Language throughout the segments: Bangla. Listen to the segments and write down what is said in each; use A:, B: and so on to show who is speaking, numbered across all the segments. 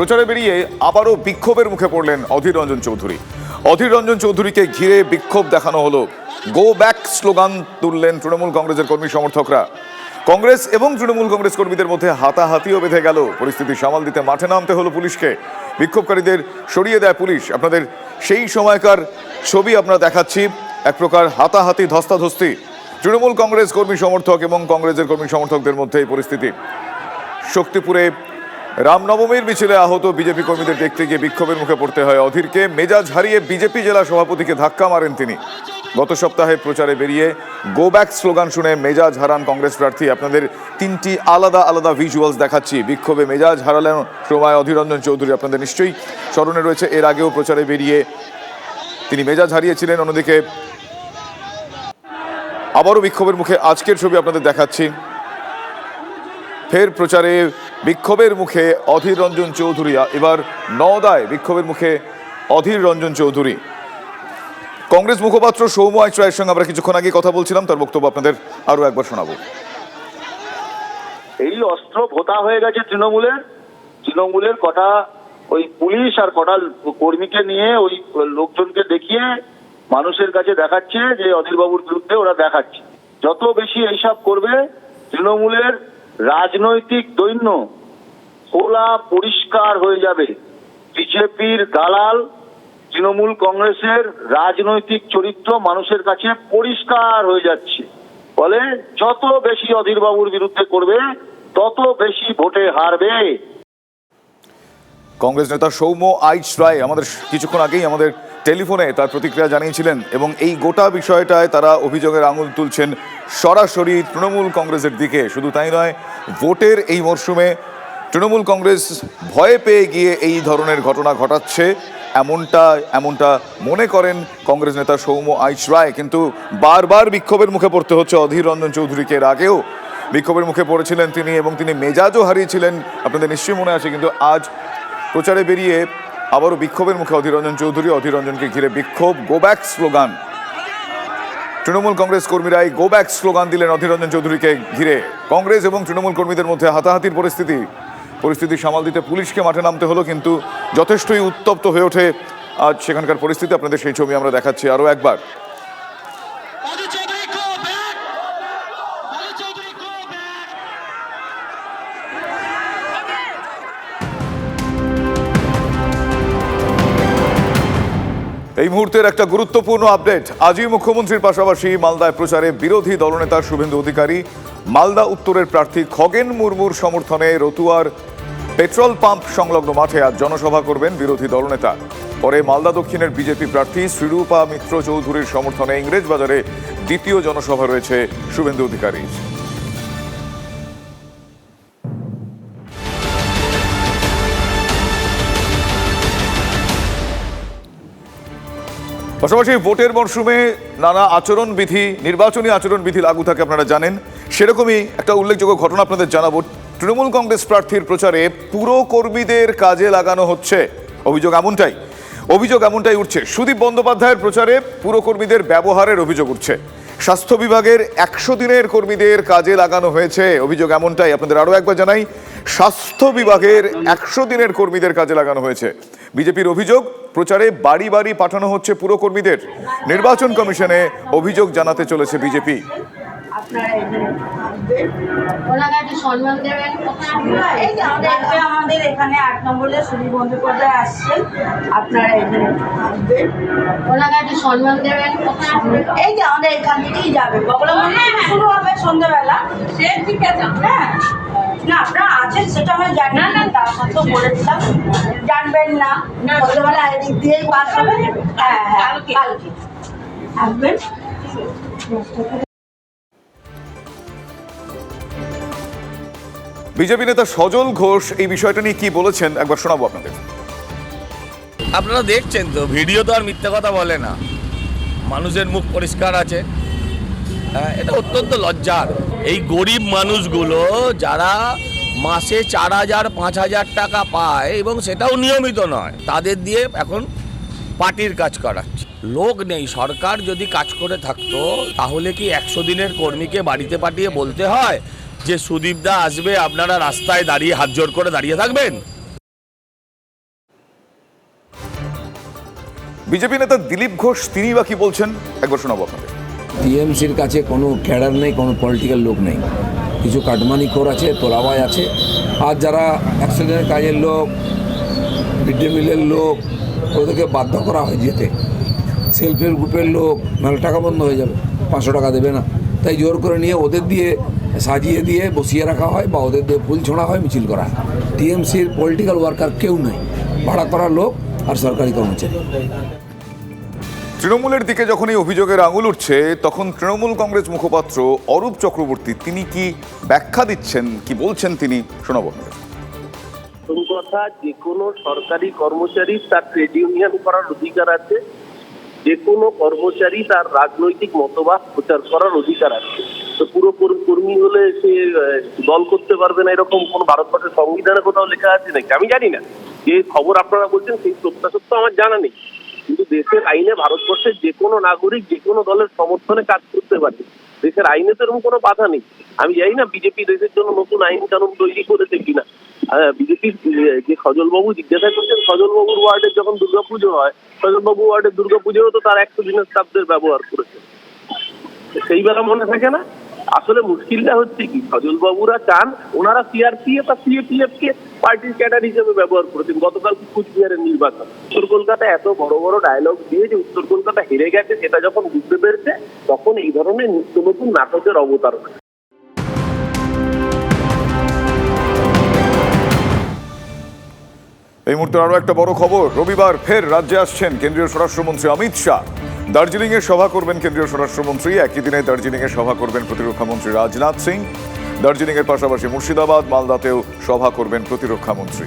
A: প্রচারে বেরিয়ে আবারও বিক্ষোভের মুখে পড়লেন অধীর রঞ্জন চৌধুরী। অধীর রঞ্জন চৌধুরীকে ঘিরে বিক্ষোভ দেখানো হলো। গো ব্যাক স্লোগান তুললেন তৃণমূল কংগ্রেসের কর্মী সমর্থকরা। কংগ্রেস এবং তৃণমূল কংগ্রেস কর্মীদের মধ্যে হাতাহাতিও বেঁধে গেল। পরিস্থিতি সামাল দিতে মাঠে নামতে হলো পুলিশকে। বিক্ষোভকারীদের সরিয়ে দেয় পুলিশ। আপনাদের সেই সময়কার ছবি আমরা দেখাচ্ছি। এক প্রকার হাতাহাতি ধস্তাধস্তি। তৃণমূল কংগ্রেস কর্মী সমর্থক এবং কংগ্রেসের কর্মী সমর্থকদের মধ্যে এই পরিস্থিতি। শক্তিপুরে রামনবমীর মিছিলে আহত বিজেপি কর্মীদের দেখতে গিয়ে বিক্ষোভের মুখে পড়তে হয় অধীরকে। মেজাজ হারিয়ে বিজেপি জেলা সভাপতিকে ধাক্কা মারেন তিনি। গত সপ্তাহে প্রচারে বেরিয়ে গো ব্যাক স্লোগান শুনে মেজাজ হারান কংগ্রেস প্রার্থী। আপনাদের তিনটি আলাদা আলাদা ভিজুয়ালস দেখাচ্ছি। বিক্ষোভে মেজাজ হারালেন সময় অধীররঞ্জন চৌধুরী। আপনাদের নিশ্চয়ই স্মরণে রয়েছে, এর আগেও প্রচারে বেরিয়ে তিনি মেজাজ হারিয়েছিলেন। অন্যদিকে আবারও বিক্ষোভের মুখে আজকের ছবি আপনাদের দেখাচ্ছি। ফের প্রচারে বিক্ষোভের মুখে অধীর রঞ্জন চৌধুরী। এবার নওদায় বিক্ষোভের মুখে অধীর রঞ্জন চৌধুরী। কংগ্রেস মুখপাত্র সৌম্য আইচ রায়ের সঙ্গে আমরা কিছুক্ষণ আগে কথা বলছিলাম, তার বক্তব্য আপনাদের আরও একবার শোনাবো।
B: এই অস্ত্র ভোতা হয়ে গেছে তৃণমূলের। তৃণমূলের কটা ওই পুলিশ আর কটা কর্মীকে নিয়ে ওই লোকজনকে দেখিয়ে মানুষের কাছে দেখাচ্ছে যে অধীরবাবুর বিরুদ্ধে ওরা দেখাচ্ছে। যত বেশি এইসব করবে, তৃণমূলের রাজনৈতিক দৈন্য খোলা পরিষ্কার হয়ে যাবে। বিজেপির দালাল তৃণমূল কংগ্রেসের রাজনৈতিক চরিত্র মানুষের কাছে পরিষ্কার হয়ে যাচ্ছে। ফলে যত বেশি অধীরবাবুর বিরুদ্ধে করবে, তত বেশি ভোটে হারবে।
A: কংগ্রেস নেতা সৌম্য আইচ রায় আমাদের কিছুক্ষণ আগেই আমাদের টেলিফোনে তার প্রতিক্রিয়া জানিয়েছিলেন এবং এই গোটা বিষয়টায় তারা অভিযোগের আঙুল তুলছেন সরাসরি তৃণমূল কংগ্রেসের দিকে। শুধু তাই নয়, ভোটের এই মরশুমে তৃণমূল কংগ্রেস ভয় পেয়ে গিয়ে এই ধরনের ঘটনা ঘটাচ্ছে। এমনটা এমনটা মনে করেন কংগ্রেস নেতা সৌম্য আইচ রায়। কিন্তু বারবার বিক্ষোভের মুখে পড়তে হচ্ছে অধীর রঞ্জন চৌধুরীকে এর আগেও। বিক্ষোভের মুখে পড়েছিলেন তিনি এবং তিনি মেজাজও হারিয়েছিলেন। আপনাদের নিশ্চয়ই মনে আছে, কিন্তু আজ প্রচারে বেরিয়ে আবারও বিক্ষোভের মুখে অধীররঞ্জন চৌধুরী। অধীর রঞ্জনকে ঘিরে বিক্ষোভ, go back slogan. Trinamool Congress কর্মীরাই go back slogan দিলেন অধীররঞ্জন চৌধুরীকে ঘিরে। কংগ্রেস এবং তৃণমূল কর্মীদের মধ্যে হাতাহাতির পরিস্থিতি। পরিস্থিতি সামাল দিতে পুলিশকে মাঠে নামতে হলো, কিন্তু যথেষ্টই উত্তপ্ত হয়ে ওঠে আজ সেখানকার পরিস্থিতি। আপনাদের সেই ছবি আমরা দেখাচ্ছি আরও একবার। এই মুহূর্তের একটা গুরুত্বপূর্ণ আপডেট। আজই মুখ্যমন্ত্রীর পাশাপাশি মালদায় প্রচারে বিরোধী দলনেতা শুভেন্দু অধিকারী, মালদা উত্তরের প্রার্থী খগেন মুর্মুর সমর্থনে রতুয়ার পেট্রোল পাম্প সংলগ্ন মাঠে আজ জনসভা করবেন বিরোধী দলনেতা। পরে মালদা দক্ষিণের বিজেপি প্রার্থী শ্রীরূপা মিত্র চৌধুরীর সমর্থনে ইংরেজ বাজারে দ্বিতীয় জনসভা রয়েছে শুভেন্দু অধিকারীর। পাশাপাশি ভোটের মরশুমে নানা আচরণবিধি, নির্বাচনী আচরণবিধি লাগু থাকে আপনারা জানেন। সেরকমই একটা উল্লেখযোগ্য ঘটনা আপনাদের জানাব। তৃণমূল কংগ্রেস প্রার্থীর প্রচারে পুরো কর্মীদের কাজে লাগানো হচ্ছে। অভিযোগ এমনটাই অভিযোগ এমনটাই উঠছে। সুদীপ বন্দ্যোপাধ্যায়ের প্রচারে পুরকর্মীদের ব্যবহারের অভিযোগ উঠছে। স্বাস্থ্য বিভাগের একশো দিনের কর্মীদের কাজে লাগানো হয়েছে। অভিযোগ এমনটাই আপনাদের আরও একবার জানাই। স্বাস্থ্য বিভাগের একশো দিনের কর্মীদের কাজে লাগানো হয়েছে। বিজেপির অভিযোগ প্রচারে বাড়ি বাড়ি পাঠানো হচ্ছে পুরকর্মীদের নির্বাচন কমিশনে অভিযোগ জানাতে চলেছে বিজেপি।
C: আপনারা এখানে থাকবেন।
D: সম্মান দেবেন
C: আমাদের এখানে আট নম্বরে সুদীপ বন্দ্যোপাধ্যায় আসছেন আপনারা এখানে
D: ওনাকে একটু সম্মান দেবেন
C: এই যে আমাদের এখান থেকেই যাবে। বগলা শুরু হবে সন্ধ্যেবেলা। সে ঠিক আছে। হ্যাঁ। না আপনারা আছেন সেটা আমরা জানি না তার সত্ত্বেও বলে দিলাম জানবেন না সন্ধ্যেবেলা এদিক দিয়েই পাস হবে। হ্যাঁ হ্যাঁ কালকে। থাকবেন
A: বিজেপি নেতা সজল ঘোষ এই বিষয়টা নিয়ে কি বলেছেন? একবার শোনাবো আপনাদের।
E: আপনারা দেখছেন তো ভিডিও তো আর মিথ্যে কথা বলে না। মানুষের মুখ পরিষ্কার আছে। হ্যাঁ এটা অত্যন্ত লজ্জার। এই গরিব মানুষগুলো যারা মাসে চার হাজার, পাঁচ হাজার টাকা পায় এবং সেটাও নিয়মিত নয়, তাদের দিয়ে এখন পার্টির কাজ করাচ্ছে। লোক নেই, সরকার যদি কাজ করে থাকতো, তাহলে কি একশো দিনের কর্মীকে বাড়িতে পাঠিয়ে বলতে হয় যে সুদীপদা আসবে, আপনারা রাস্তায় দাঁড়িয়ে হাত জোর করে দাঁড়িয়ে থাকবেন?
A: বিজেপি নেতা দিলীপ ঘোষ তিনি বা কি বলছেন? একবার শোনাবো আপনাদের।
F: টিএমসির কাছে কোনো ক্যাডার নেই, কোনো পলিটিক্যাল লোক নেই। কিছু কাটমানি খোর আছে তোলাবাই আছে। আর যারা অ্যাক্সিডেন্টের কাজের লোক মিড ডে মিলের লোক, ওদেরকে বাধ্য করা হয় যেতে। সেলফ হেল্প গ্রুপের লোক, নাহলে টাকা বন্ধ হয়ে যাবে, পাঁচশো টাকা দেবে না। তাই জোর করে নিয়ে ওদের দিয়ে সাজিয়ে দিয়ে বসিয়ে রাখা হয় বা ওদের দিয়ে ফুল ছোঁড়া হয়, মিছিল করা হয়। টিএমসির পলিটিক্যাল ওয়ার্কার কেউ নেই ভাড়া করা লোক আর সরকারি কর্মচারী।
A: তৃণমূলের দিকে যখন এই অভিযোগের আঙুল উঠছে, তখন তৃণমূল কংগ্রেস মুখপাত্র অরূপ চক্রবর্তী, তিনি কি ব্যাখ্যা দিচ্ছেন, কি বলছেন তিনি, শোনাব
G: কথা, যে কোনো সরকারি কর্মচারী তার ট্রেড ইউনিয়ন করার অধিকার আছে, যে কোনো কর্মচারী তার রাজনৈতিক মতবাদ প্রচার করার অধিকার আছে। তো পুরো কর- কর্মী হলে সে দল করতে পারবে না এরকম কোন ভারতবর্ষের সংবিধানে কোথাও লেখা আছে নাকি? আমি জানি না। যে খবর আপনারা বলছেন, সেই সত্যাসত্য আমার জানা নেই। দেশের আইনে ভারতবর্ষের যে কোনো নাগরিক যে কোনো দলের সমর্থনে কাজ করতে পারে। দেশের আইনে তো এরকম কোনো বাধা নেই। আমি জানি না বিজেপি দেশের জন্য নতুন আইন কানুন তৈরি করেছে কিনা। বিজেপির যে সজলবাবু জিজ্ঞাসা করছেন সজলবাবুর ওয়ার্ডের যখন দুর্গাপুজো হয় সজলবাবু ওয়ার্ডের দুর্গাপুজোও তো তার একশো দিনের স্টাফদের ব্যবহার করেছে। সেই বেলা মনে থাকে না? আসলে মুশকিলটা হচ্ছে কি? সজল বাবুরা চান, ওনারা সিআরপিএফ আর সিএপিএফ কে পার্টির ক্যাডার হিসেবে ব্যবহার করেছেন। গতকাল কুচবিহারের নির্বাচন। উত্তর কলকাতা এত বড় বড় ডায়লগ দিয়ে যে উত্তর কলকাতা হেরে গেছে, সেটা যখন বুঝতে পেরেছে, তখন এই ধরনের নিত্য নতুন নাটকের অবতারণা।
A: এই মুহূর্তে আরও একটা বড় খবর। রবিবার ফের রাজ্যে আসছেন কেন্দ্রীয় স্বরাষ্ট্রমন্ত্রী অমিত শাহ। দার্জিলিংয়ে সভা করবেন কেন্দ্রীয় স্বরাষ্ট্রমন্ত্রী। একই দিনে দার্জিলিংয়ে সভা করবেন প্রতিরক্ষামন্ত্রী রাজনাথ সিং। দার্জিলিংয়ের পাশাপাশি মুর্শিদাবাদ, মালদাতেও সভা করবেন প্রতিরক্ষামন্ত্রী।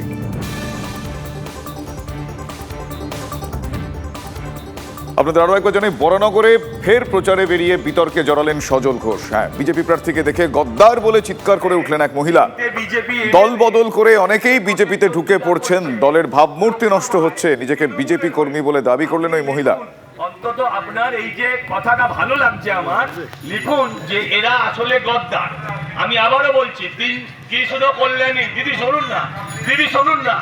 A: আপনাদের আরও একবার জানাই, বরানগরে ফের প্রচারে বেরিয়ে বিতর্কে জড়ালেন সজল ঘোষ। হ্যাঁ বিজেপি প্রার্থীকে দেখে গদ্দার বলে চিৎকার করে উঠলেন এক মহিলা। দল বদল করে অনেকেই বিজেপিতে ঢুকে পড়ছেন। দলের ভাবমূর্তি নষ্ট হচ্ছে। নিজেকে বিজেপি কর্মী বলে দাবি করলেন ওই মহিলা।
H: অন্তত আপনার এই যে কথাটা ভালো লাগছে আমার, লিখুন যে এরা আসলে গদ্দার। আমি আবারও বলছি তিন শুধু কল্যাণী? দিদি, শুনুন না। দিদি, শুনুন না।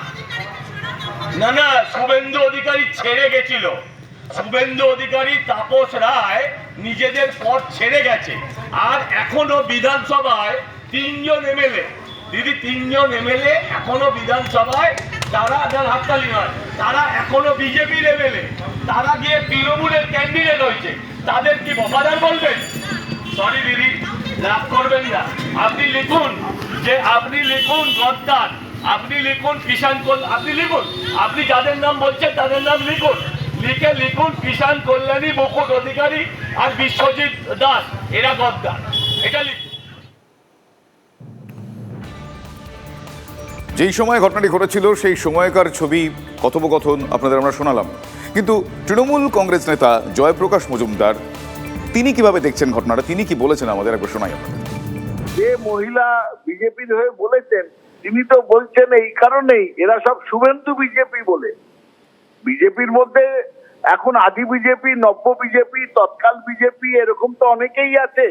H: না না, শুভেন্দু অধিকারী ছেড়ে গেছিল। শুভেন্দু অধিকারী তাপস রায় নিজেদের পথ ছেড়ে গেছে। আর এখনও বিধানসভায় তিনজন এমএলএ। দিদি, তিনজন এমএলএ এখনও বিধানসভায় তারা যার হাততালি নয়। তারা এখনও বিজেপি এমএলএ তারা গিয়ে তৃণমূলের ক্যান্ডিডেট হয়েছে। তাদের কি বফাদার বলবেন? সরি দিদি লাভ করবেন না। আপনি লিখুন যে আপনি লিখুন গদ্দার, আপনি লিখুন কল আপনি লিখুন। আপনি যাদের নাম বলছেন তাদের নাম লিখুন। লিখে লিখুন কিষান কল্যাণী মুকুট অধিকারী আর বিশ্বজিৎ দাস। এরা গদ্দার। এটা লিখুন।
A: যেই সময় ঘটনাটি ঘটেছিল, সেই সময়কার ছবি কথোপকথন আপনাদের আমরা শোনালাম। কিন্তু তৃণমূল কংগ্রেস নেতা জয়প্রকাশ মজুমদার, তিনি কীভাবে দেখছেন ঘটনাটা? তিনি কি বলেছেন? আমাদের একবার শোনাই আপনাদের।
B: যে মহিলা বিজেপির হয়ে বলেছেন, তিনি তো বলছেন এই কারণেই, এরা সব শুভেন্দু বিজেপি বলে। বিজেপির মধ্যে এখন আদি বিজেপি, নব্য বিজেপি, তৎকাল বিজেপি, এরকম তো অনেকেই আছে।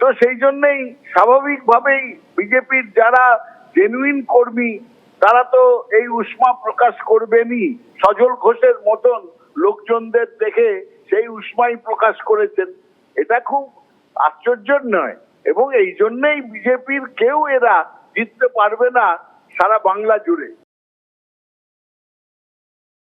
B: তো সেই জন্যই স্বাভাবিকভাবেই বিজেপির যারা জেনুইন কর্মী, তারা তো এই উষ্মা প্রকাশ করবেনই। সজল ঘোষের মতন লোকজনদের দেখে সেই উষ্মাই প্রকাশ করেছেন। এটা খুব আশ্চর্যের নয়। এবং এই জন্যেই বিজেপির কেউ এরা জিততে পারবে না সারা বাংলা জুড়ে।